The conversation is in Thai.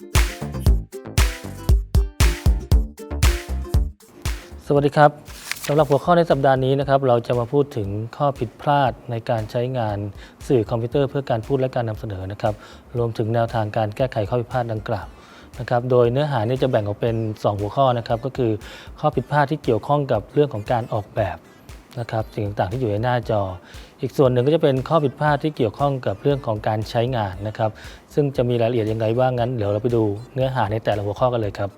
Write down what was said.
สวัสดีครับสำหรับหัวข้อในสัปดาห์นี้นะครับเราจะมาพูดถึงข้อผิดพลาดในการใช้งานสื่อคอมพิวเตอร์เพื่อการพูดและการนำเสนอนะครับรวมถึงแนวทางการแก้ไขข้อผิดพลาดดังกล่าวนะครับโดยเนื้อหาเนี่ยจะแบ่งออกเป็น 2 หัวข้อนะครับก็คือข้อผิดพลาดที่เกี่ยวข้องกับเรื่องของการออกแบบ นะครับสิ่งต่างๆที่อยู่ในหน้าจอ อีกส่วนหนึ่งก็จะเป็นข้อผิดพลาดที่เกี่ยวข้องกับเรื่องของการใช้งานนะครับ ซึ่งจะมีรายละเอียดยังไงบ้างงั้นเดี๋ยวเราไปดูเนื้อหาในแต่ละหัวข้อกันเลยครับ